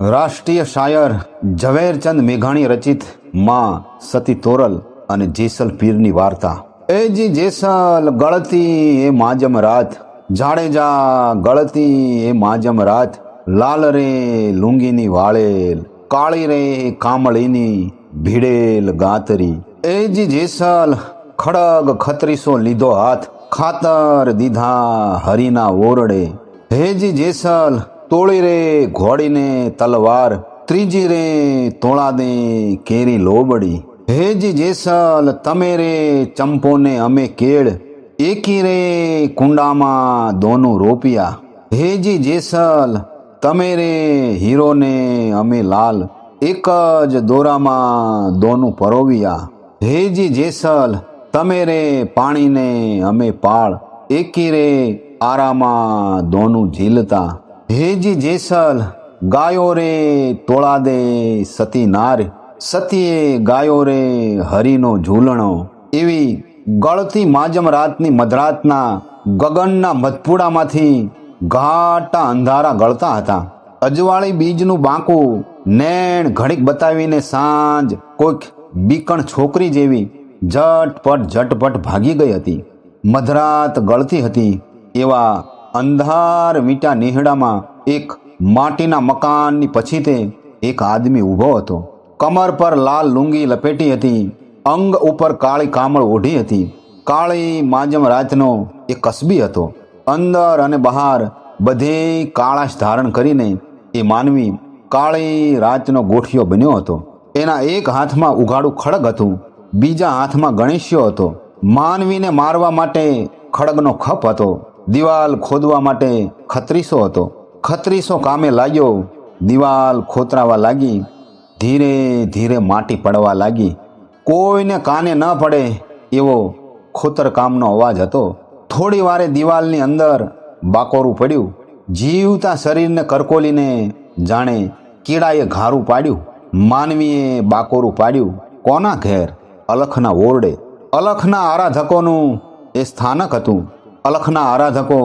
રાષ્ટ્રીય શાયર ઝવેરચંદ મેઘાણી રચિતમાં સતી તોરલ અને જેસલ પીરની વાર્તા. એ જી જેસલ, ગળતી એ માજમ રાત, જાડેજા, ગળતી એ માજમ રાત, લાલ રે લુંગીની વાળેલ, કાળી રે કામળીની ભીડેલ ગાતરી. એ જી જેસલ, ખડગ ખત્રીસો લીધો હાથ, ખાતર દીધા હરીના ઓરડે. હેજી જેસલ તોળી રે ઘોડીને તલવાર ત્રીજી રે તોળા દે કેરી લોબડી. હેજી જેસલ તમે રે ચંપોને અમે કેળ એકી રે કુંડામાં દોનું રોપિયા. હેજી જેસલ તમે રે હીરોને અમે લાલ, એક જ દોરામાં દોનું પરોવ્યા. હેજી જેસલ તમે રે પાણીને અમે પાળ એકી રે આરામાં દોનું ઝીલતા. હેજી જેસલ ગાયો રે તોળા દે સતી નાર, સતીએ ગાયો રે હરિનો ઝૂલણો. એવી ગળતી માજમ રાતની મધરાતના ગગનના મધપુડામાંથી ઘાટા અંધારા ગળતા હતા. અજવાળી બીજનું બાંકું નેણ ઘડીક બતાવીને સાંજ કોઈક બીકણ છોકરી જેવી ઝટપટ ઝટપટ ભાગી ગઈ હતી. મધરાત ગળતી હતી એવા અંધાર મીટા નેહડામાં એક માટીના મકાનની પછી તે એક આદમી ઊભો હતો. કમર પર લાલ લુંગી લપેટી હતી. અંગ ઉપર કાળી કામળ ઓઢી હતી. કાળી માજમ રાતનો એ કસબી હતો. અંદર અને બહાર બધે કાળાશ ધારણ કરીને એ માનવી કાળી રાતનો ગોઠિયો બન્યો હતો. એના એક હાથમાં ઉઘાડું ખડગ હતું. બીજા હાથમાં ગણેશ્યો હતો. માનવીને મારવા માટે ખડગનો ખપ હતો. દિવાલ ખોદવા માટે ખત્રીસો હતો. ખત્રીસો કામે લાગ્યો. દિવાલ ખોતરાવા લાગી. ધીરે ધીરે માટી પડવા લાગી. કોઈને કાને ન પડે એવો ખોતરકામનો અવાજ હતો. થોડી વારે દિવાલની અંદર બાકોરું પડ્યું. જીવતા શરીરને કરકોલીને જાણે કીડાએ ઘારું પાડ્યું. માનવીએ બાકોરું પાડ્યું. કોના ઘેર? અલખના ઓરડે. અલખના આરાધકોનું એ સ્થાનક હતું. અલખના આરાધકો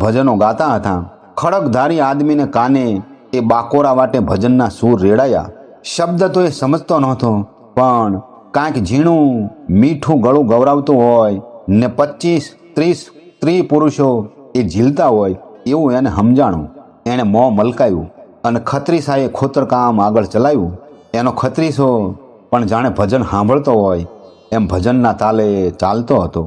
ભજનો ગાતા હતા. ખડકધારી આદમીને કાને એ બાકોરા વાટે ભજનના સૂર રેડાયા. શબ્દ તો એ સમજતો નહોતો, પણ કાંઈક ઝીણું, મીઠું ગળું ગવરાવતું હોય ને પચીસ ત્રીસ સ્ત્રી પુરુષો એ ઝીલતા હોય એવું એને સમજાણું. એણે મોં મલકાયું અને ખત્રીસાએ ખોતરકામ આગળ ચલાવ્યું. એનો ખત્રીસો પણ જાણે ભજન સાંભળતો હોય એમ ભજનના તાલે ચાલતો હતો.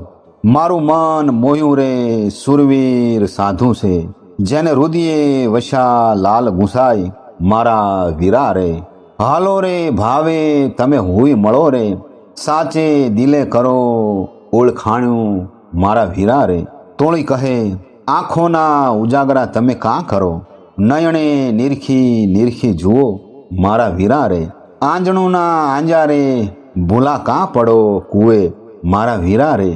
મારું મન મોયું રે સુરવીર સાધુ છે, જેને રુદિયે વશા લાલ ગુસાઈ મારા વીરા રે. હાલો રે ભાવે, તમે હોય મળો રે, સાચે દિલે કરો ઓળખાણ્યું મારા વીરા રે. તોળી કહે, આંખોના ઉજાગરા તમે કાં કરો? નયણે નિરખી નિરખી જુઓ મારા વીરા રે. આંજણુંના આંજારે ભૂલા કાં પડો કુએ મારા વીરા રે.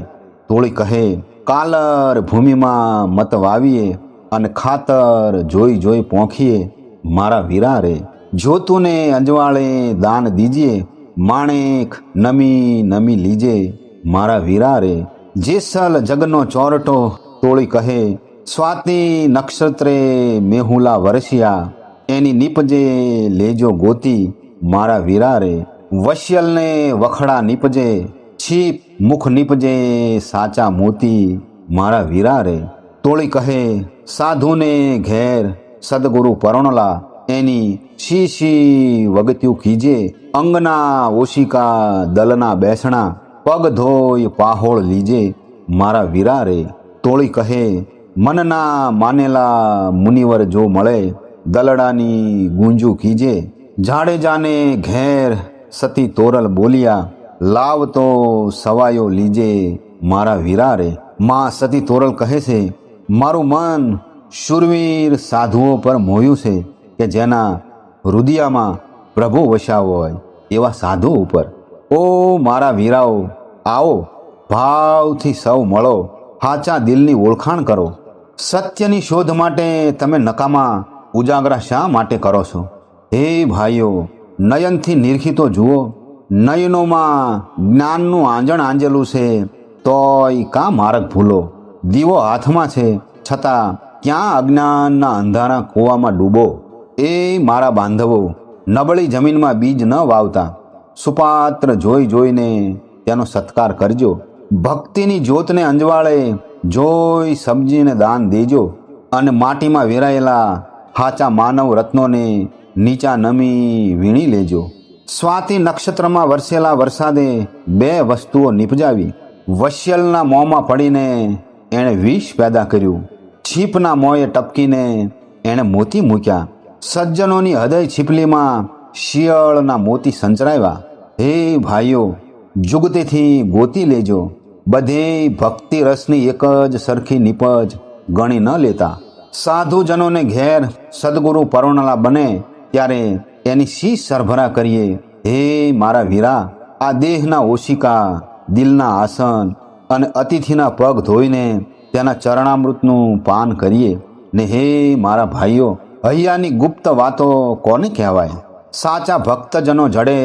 તોળી કહે, કાલર ભૂમિમાં મત વાવીએ અને ખાતર જોઈ જોઈ પોંખીએ. મારા વીરા રે જોતુને અજવાળે દાન દીજીએ. માણેક નમી નમી લીજે. મારા વીરા રે જેસલ જગનો ચોરટો તોળી કહે, સ્વાતિ નક્ષત્રે મેહુલા વરસ્યા. એની નીપજે લેજો ગોતી. મારા વીરા રે વશ્યલને વખડા નીપજે. છીપ મુખ નીપજે, સાચા મોતી મારા વીરા રે તોળી કહે, સાધુને ઘેર, સદગુરુ પરણલા, એની છી છી વગત્યું કીજે અંગના ઓશિકા, દલના બેસણા, પગ ધોય પાહોળ લીજે. મારા વીરા રે તોળી કહે, મનના માનેલા મુનિવર જો મળે, દલડાની ગુંજુ કીજે જાડેજાને ઘેર સતી તોરલ બોલિયા લાવ તો સવાયો લીજે મારા વીરા રે માં સતી તોરલ કહે છે, મારું મન શુરવીર સાધુઓ પર મોયું છે કે જેના હૃદયામાં પ્રભુ વસાવો હોય એવા સાધુ ઉપર. ઓ મારા વીરાઓ, આવો, ભાવથી સૌ મળો સાચા દિલની ઓળખાણ કરો. સત્યની શોધ માટે તમે નકામા ઉજાગરા શા માટે કરો છો? હે ભાઈઓ, નયનથી નિરખી જુઓ. નયનોમાં જ્ઞાનનું આંજણ આંજેલું છે, તોય કાં માર્ગ ભૂલો? દીવો હાથમાં છે, છતાં ક્યાં અજ્ઞાનના અંધારા કૂવામાં ડૂબો? એ મારા બાંધવો, નબળી જમીનમાં બીજ ન વાવતા. સુપાત્ર જોઈ જોઈને તેનો સત્કાર કરજો. ભક્તિની જ્યોતને અંજવાળે જોઈ સબ્જીને દાન દેજો. અને માટીમાં વેરાયેલા હાચા માનવ રત્નોને નીચા નમી વીણી લેજો. સ્વાતિ નક્ષત્રમાં વરસેલા વરસાદે બે વસ્તુઓ નિપજાવી. વશ્યલના મોંમાં પડીને એણે વિષ પેદા કર્યું. છીપના મોંએ ટપકીને એણે મોતી મૂક્યા. સજ્જનોની હૃદય છીપલીમાં શિયળના મોતી સંચરાવ્યા. હે ભાઈઓ, જુગતેથી ગોતી લેજો. બધે ભક્તિ રસની એક જ સરખી નિપજ ગણી ન લેતા. સાધુજનોને ઘેર સદગુરુ પરોણલા બને ત્યારે એની શી સરભરા કરીએ? હે મારા વીરા, આ દેહના ઓશિકા, દિલના આસન અને અતિથિના પગ ધોઈને તેના ચરણામૃતનું પાન કરીએ. ને હે મારા ભાઈઓ હૈયાની ગુપ્ત વાતો કોને કહેવાય? સાચા ભક્તજનો જડે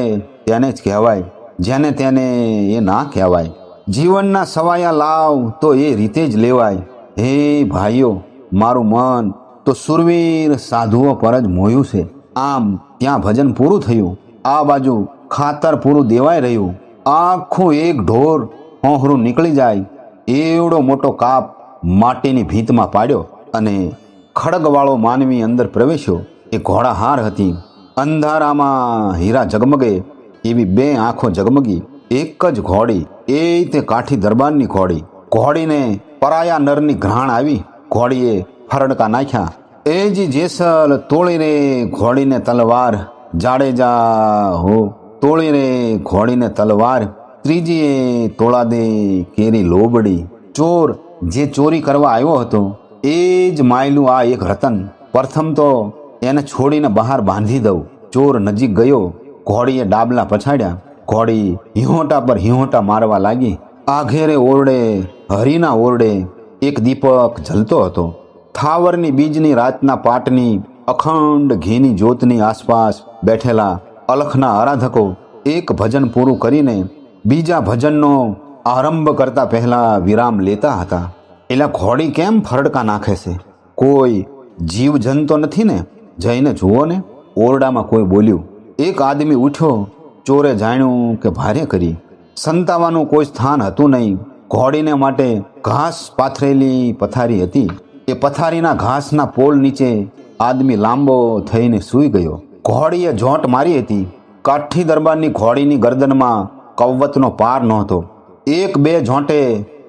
તેને જ કહેવાય, જેને તેને એ ના કહેવાય. જીવનના સવાયા લાવ તો એ રીતે જ લેવાય. હે ભાઈઓ, મારું મન તો સુરવીર સાધુઓ પર જ મોયું છે. આમ ત્યાં ભજન પૂરું થયું. આ બાજુ ખાતર પૂરું દેવાઈ રહ્યું. આખું એક ઢોર હોહરું નીકળી જાય. એવડો મોટો કાપ માટીની ભીંતમાં પાડ્યો અને ખડગવાળો માનવી અંદર પ્રવેશ્યો. એ ઘોડાહાર હતી. અંધારામાં હીરા ઝગમગે. એવી બે આંખો ઝગમગી. એક જ ઘોડી, એ તે કાઠી દરબારની ઘોડી. ઘોડીને પરાયા નરની ઘ્રાણ આવી. ઘોડીએ ફરડકા નાખ્યા. એ જી જેસલ તોળી રે ઘોડીને તલવાર, જાડેજા હો તોળી રે ઘોડીને તલવાર, ત્રીજીએ તોળા દે કેરી લોબડી. ચોર જે ચોરી કરવા આવ્યો હતો, એ જ માયલું આ એક રતન. પ્રથમ તો એને છોડીને બહાર બાંધી દઉં. ચોર નજીક ગયો, ઘોડીએ ડાબલા પછાડ્યા. ઘોડી હિહોટા પર હિહોટા મારવા લાગી. આઘેરે ઓરડે, હરીના ઓરડે એક દીપક જલતો હતો. થાવરની બીજની રાતના પાટની, અખંડ ઘીની જ્યોતની આસપાસ બેઠેલા અલખના આરાધકો એક ભજન પૂરું કરીને બીજા ભજનનો આરંભ કરતા પહેલા વિરામ લેતા હતા. એટલે ઘોડી કેમ ફરડકા નાખે છે? કોઈ જીવ જંતો નથી ને? જઈને જુઓ ને. ઓરડામાં કોઈ બોલ્યું. એક આદમી ઉઠ્યો, ચોરે જાણ્યું કે ભારે કરી. સંતાવાનું કોઈ સ્થાન હતું નહીં. ઘોડીને માટે ઘાસ પાથરેલી પથારી હતી. એ પથારીના ઘાસના પોલ નીચે આદમી લાંબો થઈને સૂઈ ગયો. ઘોડીએ જોંટ મારી હતી. કાઠી દરબારની ઘોડીની ગરદનમાં કવતનો પાર નહોતો. એક બે જોંટે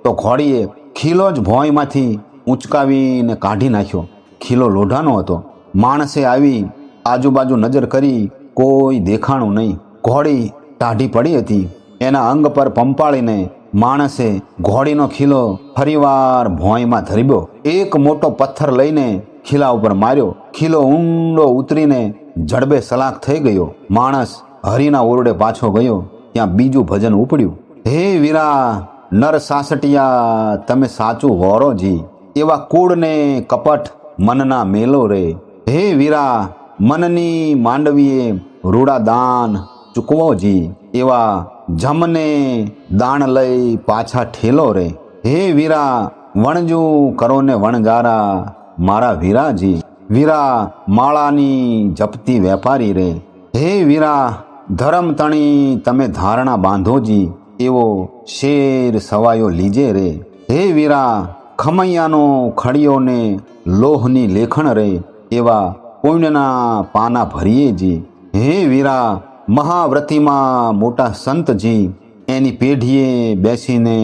તો ઘોડીએ ખીલો જ ભોંયમાંથી ઉંચકાવીને કાઢી નાખ્યો. ખીલો લોઢાનો હતો. માણસે આવી આજુબાજુ નજર કરી કોઈ દેખાણું નહીં. ઘોડી ટાઢી પડી હતી. એના અંગ પર પંપાળીને માણસે ઘોડીનો ખીલો ફરીવાર ભોંયમાં ધરીબ્યો એક મોટો પથ્થર લઈને ખીલા ઉપર માર્યો. ખીલો ઊંડો ઉતરીને જડબે સલાક થઈ ગયો. માણસ હરિના ઓરડે પાછો ગયો. ત્યાં બીજું ભજન ઉપડ્યું. હે વીરા, નર સાસટિયા, તમે સાચું વોરોજી એવા કૂળને કપટ મનના મેલો રે. હે વીરા, મનની માંડવીએ રૂડા દાન ચૂકવોજી એવા જમને દાણ લઈ પાછા ઠેલો રે. હે વીરા, વણજુ કરો ને વણગારા, મારા વીરાજી. વીરા, માળાની જપતી વેપારી રે. હે વીરા, ધરમ તણી તમે ધારણા બાંધોજી, એવો શેર સવાયો લીજે રે. હે વીરા, ખમૈયાનો ખડીઓને લોહની લેખણ રે, એવા પુણ્યના પાના ભરીએ જી હે વીરા મહાવ્રતિમાં મોટા સંતજી એની પેઢીએ બેસીને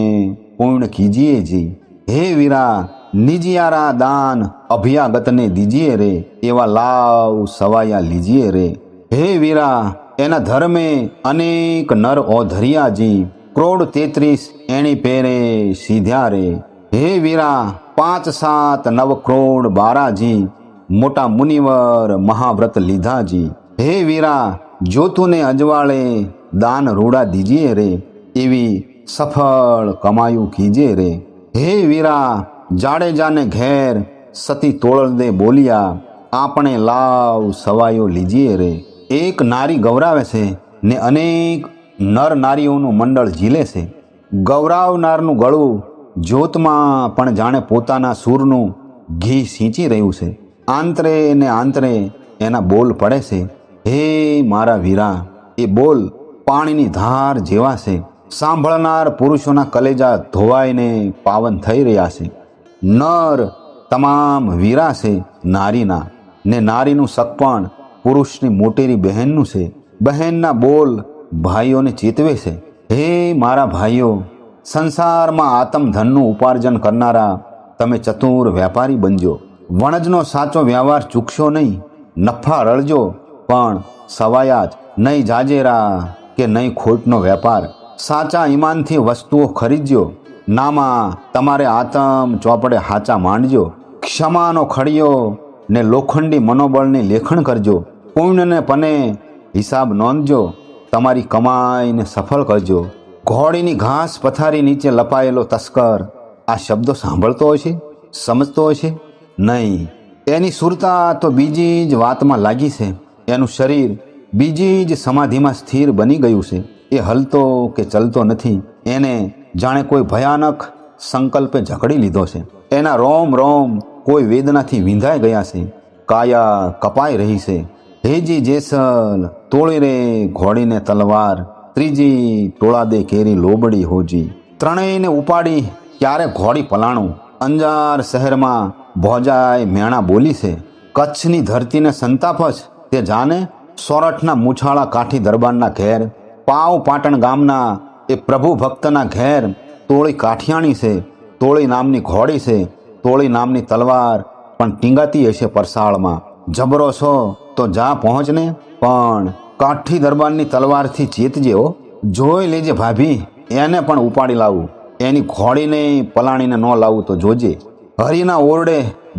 પૂર્ણ કીજીએ જી. હે વીરા, નિજિયારા દાન અભ્યાગતને દીજીએ રે, એવા લાવ સવાયા લીજીએ રે. હે વીરા, એના ધર્મે અનેક નર ઓધરિયાજી ક્રોડ તેત્રીસ એણી પેરે સીધ્યા રે. હે વીરા, પાંચ સાત નવ ક્રોડ બારાજી મોટા મુનિવર મહાવ્રત લીધાજી હે વીરા જ્યોતુને અજવાળે દાન રૂડા દીજીએ રે, એવી સફળ કમાયું કીજે રે. હે વીરા જાડેજાને ઘેર સતી તોળદે બોલ્યા, આપણે લાવ સવાયો લીજીએ રે. એક નારી ગૌરાવે છે ને અનેક નર નારીઓનું મંડળ ઝીલે છે. ગૌરાવનારનું ગળું જ્યોતમાં પણ જાણે પોતાના સૂરનું ઘી સિંચી રહ્યું છે. આંતરે ને આંતરે એના બોલ પડે છે. હે મારા વીરા, એ બોલ, પાણીની ધાર જેવા છે. સાંભળનાર પુરુષોના કલેજા ધોવાઈને પાવન થઈ રહ્યા છે. નર તમામ વીરા છે નારીના, ને નારીનું સકપણ પુરુષની મોટેરી બહેનનું છે. બહેનના બોલ ભાઈઓને ચેતવે છે. હે મારા ભાઈઓ, સંસારમાં આતમ ધનનું ઉપાર્જન કરનારા તમે ચતુર વેપારી બનજો. વણજનો સાચો વ્યવહાર ચૂકશો નહીં, નફા રળજો. પણ સવાયા જ નહીં જાજેરા કે નહીં ખોટનો વેપાર. સાચા ઈમાનથી વસ્તુઓ ખરીદજો નામાં તમારે આતમ ચોપડે હાચા માંડજો. ક્ષમાનો ખડિયો ને લોખંડી મનોબળની લેખણ કરજો. પુણ્યને પને હિસાબ નોંધજો. તમારી કમાઈને સફળ કરજો. ઘોડીની ઘાસ પથારી નીચે લપાયેલો તસ્કર આ શબ્દો સાંભળતો છે? સમજતો હશે નહીં. એની સુરતા તો બીજી જ વાતમાં લાગી છે. એનું શરીર બીજી જ સમાધિમાં સ્થિર બની ગયું છે. એ હલતો કે ચલતો નથી, એને જાણે કોઈ ભયાનક સંકલ્પે ઝઘડી લીધો છે. એના રોમ રોમ કોઈ વેદનાથી વિંધાઈ ગયા છે. કાયા કપાઈ રહી છે. હેજી જેસલ તોળી રે ઘોડીને તલવાર, ત્રીજી ટોળા દે કેરી લોબડી હોજી. ત્રણેયને ઉપાડી ક્યારે ઘોડી પલાણું? અંજાર શહેરમાં ભોજાય મેણા બોલી છે. કચ્છની ધરતીને સંતાપ જ તે જાને સોરઠના મૂછાળા કાઠી દરબારના ઘેર, પાવ પાટણ ગામના એ પ્રભુ ભક્તના ઘેર, તોળી કાઠિયાણી છે, તોળી નામની ઘોડી છે, તોળી નામની તલવાર, પણ ટીંગાતી હશે પરસાળમાં. જબરો છો તો જા પહોંચને, પણ કાઠી દરબારની તલવારથી ચેતજે હો જોઈ લેજે ભાભી, એને પણ ઉપાડી લાવું. એની ઘોડીને પલાણીને ન લાવું તો જોજે. હરિના ઓરડે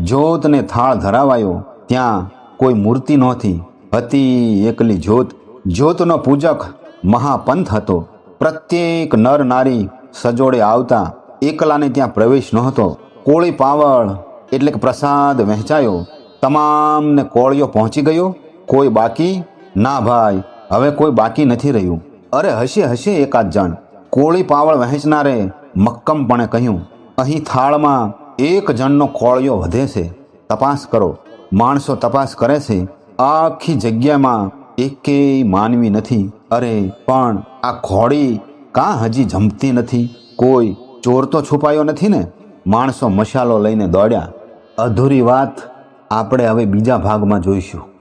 જોતને થાળ ધરાવાયો, ત્યાં કોઈ મૂર્તિ નહોતી, હતી એકલી જ્યોત. જ્યોતનો પૂજક મહાપંથ હતો. પ્રત્યેક નર નારી સજોડે આવતા એકલાને ત્યાં પ્રવેશ નહોતો. કોળી પાવળ એટલે કે પ્રસાદ વહેંચાયો. તમામને કોળિયો પહોંચી ગયો? કોઈ બાકી? ના ભાઈ, હવે કોઈ બાકી નથી રહ્યું. અરે હશે હશે એકાદ જણ. કોળી પાવળ વહેંચનારે મક્કમપણે કહ્યું, અહીં થાળમાં એક જણનો કોળિયો વધે છે. તપાસ કરો. માણસો તપાસ કરે છે, આખી જગ્યામાં એકેય માનવી નથી. અરે, પણ આ ઘોડી કાં હજી જમતી નથી? કોઈ ચોર તો છુપાયો નથી ને? માણસો મશાલો લઈને દોડ્યા. અધૂરી વાત આપણે હવે બીજા ભાગમાં જોઈશું.